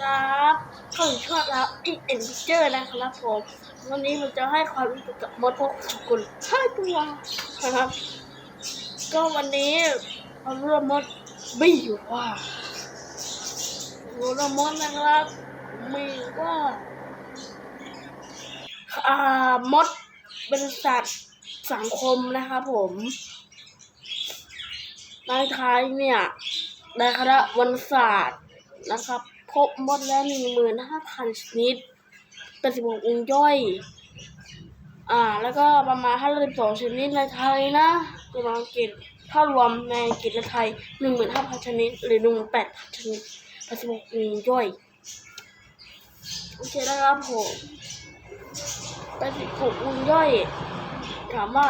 ครับเขาถึงช่วงแล้วอีกเอ็นเจอร์นะครับผม วันนี้มันจะให้ความรู้สึกกับมดพวกสกุลห้าตัวนะครับ ก็วันนี้เราเริ่มมดบี้อยู่ว่าเราเริ่มมดนะครับมีว่าอ่ามดเป็นสัตว์สังคมนะครับผมในไทยเนี่ยในคณะวันศาสตร์นะครับ พบมดแล้วหนึ่งหมื่นห้าพันชนิดเป็นสิบหกวงย่อย อ่า แล้วก็ประมาณห้าสิบสองชนิดในไทยนะตัวอังกฤษถ้ารวมในอังกฤษและไทยหนึ่งหมื่นห้าพันชนิด หรือหนึ่งแปดพันชนิดเป็นสิบหกวงย่อยโอเคนะครับผมเป็นสิบหกวงย่อย ถามว่า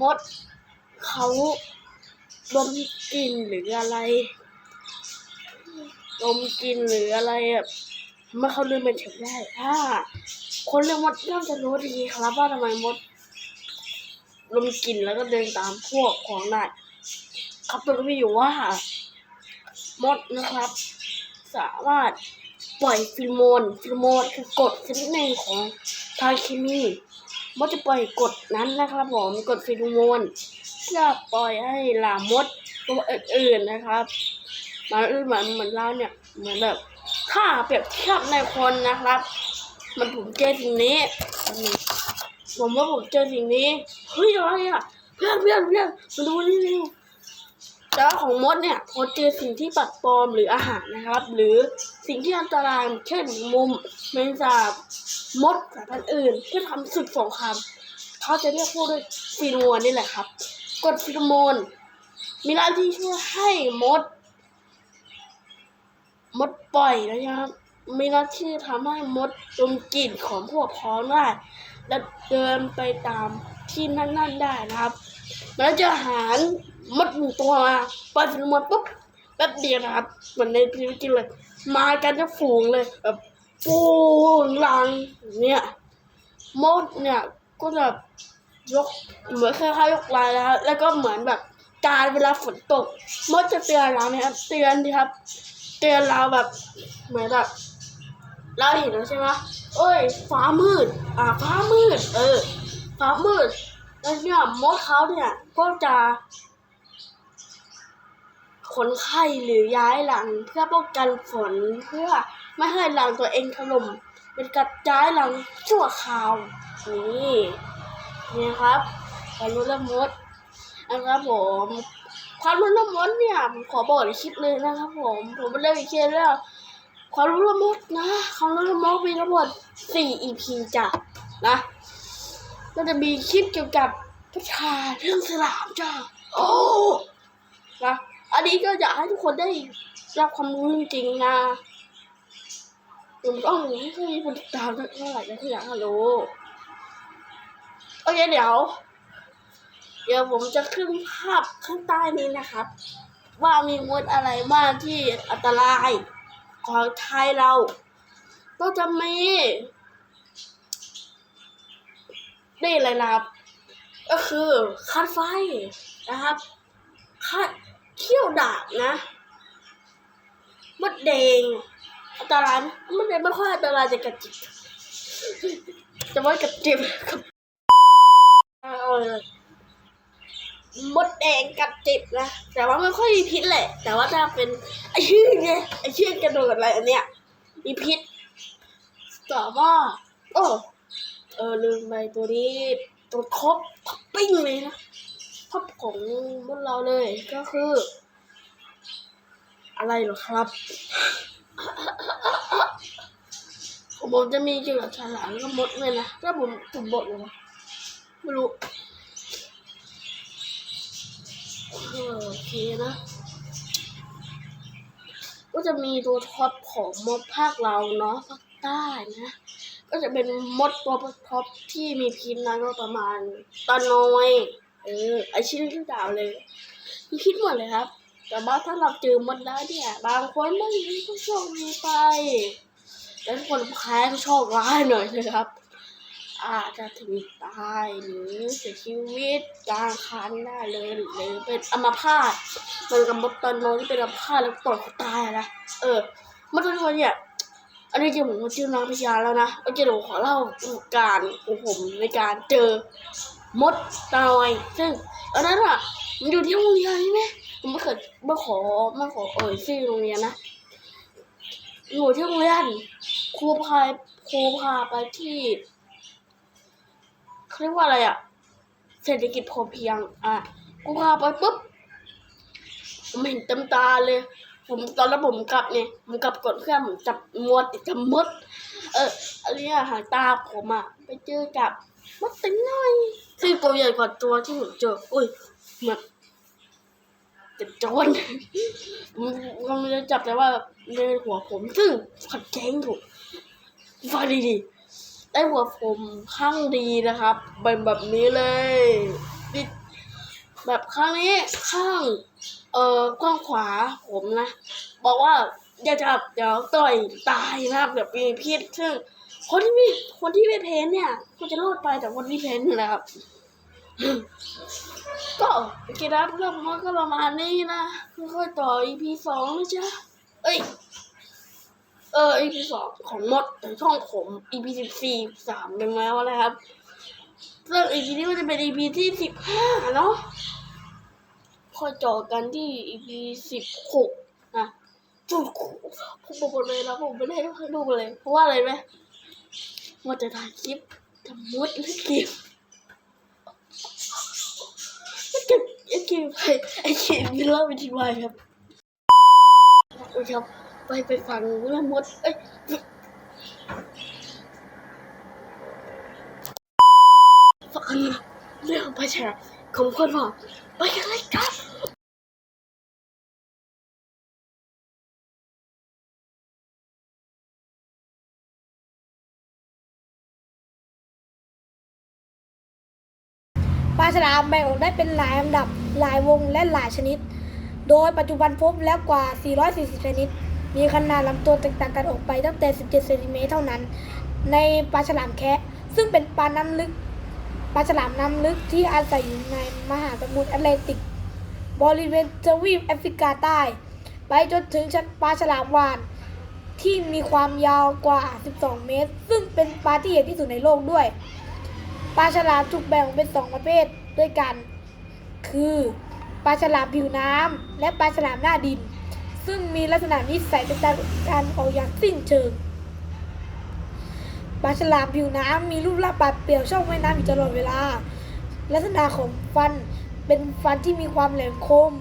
มดเขาดมกลิ่นหรืออะไร ดมกลิ่นหรืออะไรอะเมื่อเขาเดินเป็นเฉยได้ถ้าคนเรื่องมดย่อมจะรู้ดีครับว่าทำไมมดดมกลิ่นแล้วก็เดินตามพวกของได้ครับตัวก็มีอยู่ว่ามดนะครับ สามารถปล่อยฟิโรโมนฟิโรโมนคือกรดชนิดหนึ่งของทางเคมีมดจะปล่อยกรดนั้นนะครับผมกรดฟิโรโมนเพื่อปล่อยให้ลามดตัวอื่นๆนะครับ มันเหมือนเหมือนเราเนี่ยเหมือนแบบถ้าเปรียบเทียบในคนนะครับ มันผมเจอสิ่งนี้ผมว่าผมเจอสิ่งนี้เฮ้ยอะไรอะเพื่อนเพื่อนเพื่อนมาดูนี่เร็วแต่ว่าของมดเนี่ยพอเจอสิ่งที่ปัดปลอมหรืออาหารนะครับ หรือสิ่งที่อันตรายเช่นมุมแมงสาบมดสายพันธุ์อื่นเพื่อทำศึกสงครามเขาจะเรียกพวกด้วยฟีโรโมนนี่แหละครับกรดฟีโรโมนมีหน้าที่ช่วยให้มด มดปล่อยนะครับมีหน้าที่ทำให้มดดมกลิ่นของพวกพ้องได้และเดินไปตามที่นั่นๆได้นะครับ แล้วจะหารมดหนึ่งตัวมาปล่อยฟีโรโมนปุ๊บแป๊บเดียวนะครับเหมือนในชีวิตจริงเลย มากันจะฝูงเลยแบบปูงลังอย่างเนี่ยมดเนี่ยก็จะยกเหมือนคล้ายๆยกลายแล้วแล้วก็เหมือนแบบการเวลาฝนตกมดจะเตือนเราไหมครับเตือนดีครับ เตือนเราแบบเหมือนแบบเราเห็นแล้วใช่ไหมเอ้ย ฟ้ามืด อ่า ฟ้ามืด เออ ฟ้ามืด แล้วเนี่ยมดเขาเนี่ยก็จะขนไข้หรือย้ายหลังเพื่อป้องกันฝนเพื่อไม่ให้หลังตัวเองถล่มเป็นกระจายหลังชั่วคราวนี่นี่ครับความรู้เรื่องมดนะครับผม ความรู้เรื่องมดเนี่ยผมขอบอกในคลิปเลยนะครับ ผมผมไม่ได้มีแค่เรื่องความรู้เรื่องมดนะความรู้เรื่องมดมีทั้งหมดสี่ EP จ้ะนะก็จะมีคลิปเกี่ยวกับประชาเรื่องสลามจ้ะโอ้นะอันนี้ก็อยากให้ทุกคนได้รับความรู้จริงๆนะผมต้องให้ค่อยมีคนติดตามเท่าไหร่นะที่อยากให้รู้โอเคเดี๋ยว เดี๋ยวผมจะขึ้นภาพข้างใต้นี้นะครับ ว่ามีมดอะไรบ้างที่อันตรายของไทยเราก็จะมีนี่เลยนะครับ ก็คือคัดไฟนะครับคัดเขี้ยวดาบนะมดแดงอันตรายมมดแดงไม่ค่อยอันตรายจะกัดจิบจะไม่กัดจิบกับเอาเลย มดแดงกัดจิบนะ แต่ว่าไม่ค่อยมีพิษแหละ แต่ว่าถ้าเป็นไอชื่อไงไอชื่อกระโดดอะไรอันเนี้ยมีพิษแต่ว่าโอ้เออลืมไปตัวนี้ตัวครบท็อปปิ้งเลยนะท็อปของพวกเราเลยก็คือ อะไรหรอครับผมจะมีเกี่ยวกับฉลามแล้วก็มดเลยนะถ้าผมจุดบทเลยวะไม่รู้ โอเคนะ ก็จะมีตัวท็อปของมดภาคเราเนาะภาคใต้นะ ก็จะเป็นมดตัวท็อปที่มีพิษนะก็ประมาณตาน้อยเออไอชิ้นที่ดาวเลยมีพิษหมดเลยครับ แต่ว่าถ้าเราเจอมดแล้วเนี่ย บางคนไม่มีก็โชคดีไปแล้วคนแพ้ก็โชคร้ายหน่อยนะครับ อาจจะถึงตายหรือเสียชีวิตกลางคันได้เลยหรือเป็นอัมพาตเหมือนกับมดตอนโนที่เป็นอัมพาตแล้วปล่อยเขาตายนะเออมดตอนโนเนี่ยอันนี้จริงผมก็ชื่อน้องพยาแล้วนะเอาจริงผมขอเล่าประสบการณ์ของผมในการเจอมดตอยซึ่งอันนั้นอะมันอยู่ที่โรงเรียนใช่ไหมผมไม่เคยไม่ขอไม่ขอเอ่ยชื่อโรงเรียนนะอยู่ที่โรงเรียนครูพาครูพาไปที่ เขาเรียกว่าอะไรอะเศรษฐกิจพอเพียง อะครูพาไปปุ๊บ ผมเห็นเต็มตาเลย ผมตอนแล้วผมกลับเนี่ยผมกลับก่อนเพื่อนผมจับมัวติดกับมด เอออันเนี้ยหางตาผมอะไปเจอกับมดตัวน้อยซึ่งตัวใหญ่กว่าตัวที่ผมเจอ อุ้ยเหมือนจะโจรผมผมจะจับแต่ว่าในหัวผมซึ่งขัดแย้งถูกฟังดีๆ ได้หัวผมข้างดีนะครับเป็นแบบนี้เลยแบบข้างนี้ข้าง เอ่อกว้างขวาผมนะ บอกว่าอย่าจับเดี๋ยวต่อยตายนะครับเดี๋ยวมีพิษซึ่งคนที่ไม่คนที่ไม่เพ้นเนี่ยก็จะรอดไปแต่คนที่เพ้นนะครับ ก็โอเคนะเรื่องมันก็ประมาณนี้นะค่อยๆต่อ EP สองนะจ๊ะเอ้ย เออ EP สองของมดในช่องผม EP สิบสี่สามเป็นแล้วนะครับซึ่อง EP นี้มันจะเป็น EP ที่สิบห้าเนาะค่อยจอกันที่ EP สิบหกนะจุดผมบอกหมดเลยนะผมไม่ได้ดูเลย เพราะว่าอะไรไหมว่าจะถ่ายคลิปทำมุดเล่นเกมเก็บไอ้เกมไปไอ้เกมนี่เล่าไปทีวายครับโอ้ยครับ ไปไปฟังเรื่องมด เอ้ยฟังเรื่องไปแชร์ของคนบอกไปกันเลยครับปลาฉลามแบ่งออกได้เป็นหลายลำดับ หลายวงและหลายชนิด โดยปัจจุบันพบแล้วกว่า 440 ชนิด มีขนาดลำตัวแตกต่างกันออกไปตั้งแต่ 17เซนติเมตรเท่านั้น ในปลาฉลามแคะซึ่งเป็นปลาน้ำลึกปลาฉลามน้ำลึกที่อาศัยอยู่ในมหาสมุทรแอตแลนติก บริเวณทวีปแอฟริกาใต้ ไปจนถึงชั้นปลาฉลามวานที่มีความยาวกว่า 12 เมตร ซึ่งเป็นปลาที่ใหญ่ที่สุดในโลกด้วย ปลาฉลามถูกแบ่งออกเป็นสองประเภทด้วยกัน คือ ปลาฉลามผิวน้ำและปลาฉลามหน้าดิน ซึ่งมีลักษณะนิสัยแตกต่างกันออกอย่างสิ้นเชิงปลาฉลามผิวน้ำมีรูปร่างปาดเปรียวชอบว่ายน้ำอยู่ตลอดเวลา ลักษณะของฟันเป็นฟันที่มีความแหลมคม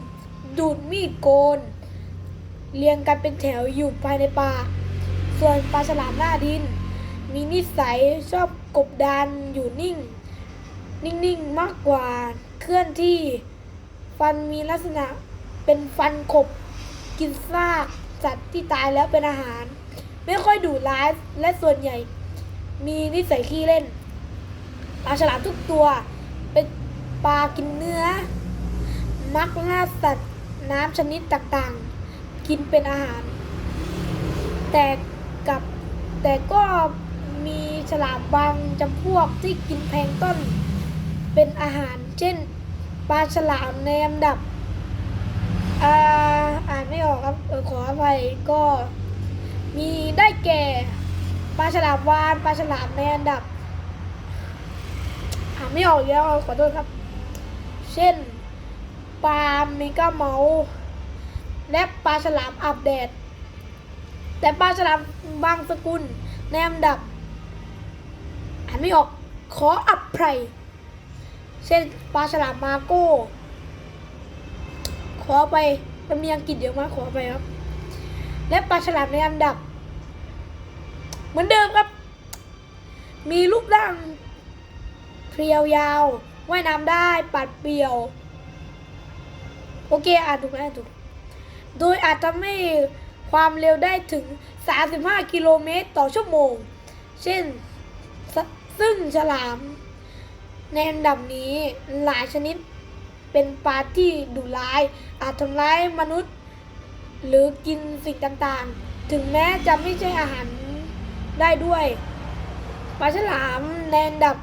ดูดมีดโกน เรียงกันเป็นแถวอยู่ภายในปากส่วนปลาฉลามหน้าดิน มีนิสัยชอบกบดานอยู่นิ่ง นิ่งๆมากกว่าเคลื่อนที่ ฟันมีลักษณะเป็นฟันขบ กินซากสัตว์ที่ตายแล้วเป็นอาหาร ไม่ค่อยดุร้ายและส่วนใหญ่ มีนิสัยขี้เล่นปลาฉลามทุกตัว เป็นปลากินเนื้อ มักล่าสัตว์น้ำชนิดต่างๆ กินเป็นอาหาร แต่กับแต่ก็มีฉลามบางจำพวกที่กินแพลงต้น เป็นอาหาร เช่น ปลาฉลามในลำดับ อ่าอ่านไม่ออกครับเออขออภัยก็มีได้แก่ปลาฉลามวานปลาฉลามในอันดับอ่านไม่ออกอีกแล้วขอโทษครับ เช่นปลาเมกาเมาและปลาฉลามอาบแดด แต่ปลาฉลามบางสกุลในอันดับอ่านไม่ออกขออับไพรเช่นปลาฉลามมาโก้ ขอไปมันมีอังกฤษเยอะมากขอไปครับ และปลาฉลามในอันดับ เหมือนเดิมครับ มีรูปร่างเพรียวยาวว่ายน้ำได้ปัดเปรียว โอเคอ่านถูกไหมอ่านถูก โดยอาจทำให้ความเร็วได้ถึง 35 กิโลเมตรต่อชั่วโมง เช่น ซึ่งฉลามในอันดับนี้หลายชนิด เป็นปลาที่ดุร้าย อาจทำร้ายมนุษย์ หรือกินสิ่งต่างๆ ถึงแม้จะไม่ใช่อาหารได้ด้วยปลาฉลามในอันดับ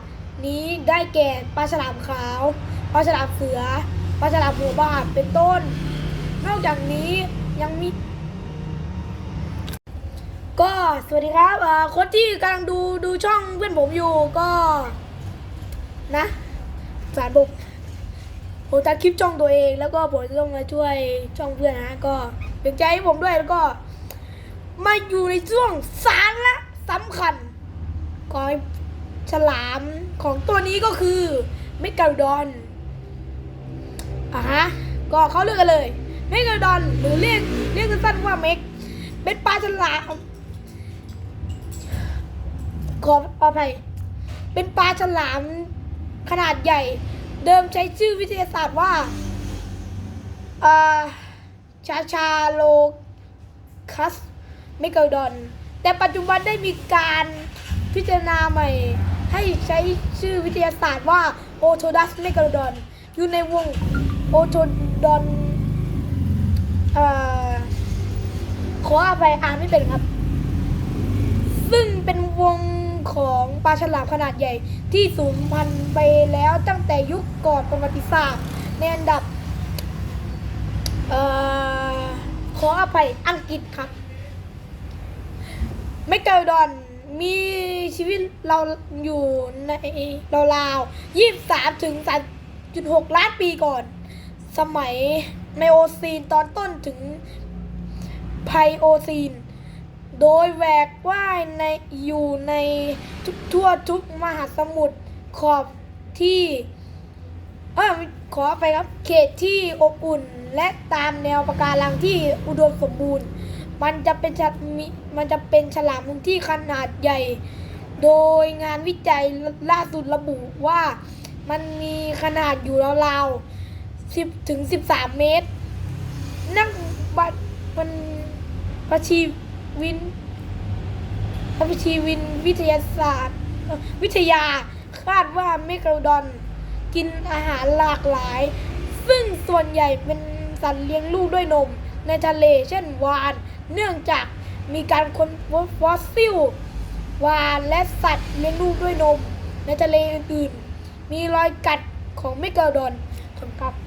นี้ได้แก่ปลาฉลามขาวปลาฉลามเสือปลาฉลามหัวบาดเป็นต้น นอกจากนี้ยังมี ก็สวัสดีครับคนที่กำลังดูดูช่องเพื่อนผมอยู่ก็นะสารบุก ผมตัดคลิปช่องตัวเอง แล้วก็ผมจะต้องมาช่วยช่องเพื่อนนะก็เป็นใจให้ผมด้วยแล้วก็ มาอยู่ในช่วงสาระสำคัญของฉลามของตัวนี้ก็คือเมกาดอนอะฮะก็เขาเลือกกันเลยเมกาดอนหรือเรียกเรียกสั้นๆว่าเมกเป็นปลาฉลามขอขออภัยเป็นปลาฉลามขนาดใหญ่ เดิมใช้ชื่อวิทยาศาสตร์ว่าอาชาชาโลคัสเมกาดอน แต่ปัจจุบันได้มีการพิจารณาใหม่ ให้ใช้ชื่อวิทยาศาสตร์ว่าโอโทดัสเมกาดอน อยู่ในวงโอโทดอนอ่อขออภัยอ่านไม่เป็นครับ ซึ่งเป็นวง ของปลาฉลามขนาดใหญ่ที่สูญพันธุ์ไปแล้วตั้งแต่ยุคก่อนประวัติศาสตร์ในอันดับเอ่อขออภัยอังกฤษครับเมกาดอนมีชีวิตเราอยู่ในราวๆยี่สามถึงสามจุดหกล้านปีก่อน สมัยไมโอซีนตอนต้นถึงไพโอซีน โดยแหวกว่ายในอยู่ในทุกทั่วทุกมหาสมุทรขอบที่เออขอไปครับเขตที่อบอุ่นและตามแนวปะการังที่อุดมสมบูรณ์ มันจะเป็นฉมีมันจะเป็นฉลามที่ขนาดใหญ่ โดยงานวิจัยล่าสุดระบุว่ามันมีขนาดอยู่ราวๆ10ถึง13 เมตร นักบัตรมันประชี วินประชีวินวิทยาศาสตร์ วิทยาคาดว่าเมกาดอน กินอาหารหลากหลาย ซึ่งส่วนใหญ่เป็นสัตว์เลี้ยงลูกด้วยนม ในทะเลเช่นวาน เนื่องจากมีการค้นพบฟอสซิล วานและสัตว์เลี้ยงลูกด้วยนม ในทะเลอื่นๆ มีรอยกัดของเมกาดอนขอบคุณครับ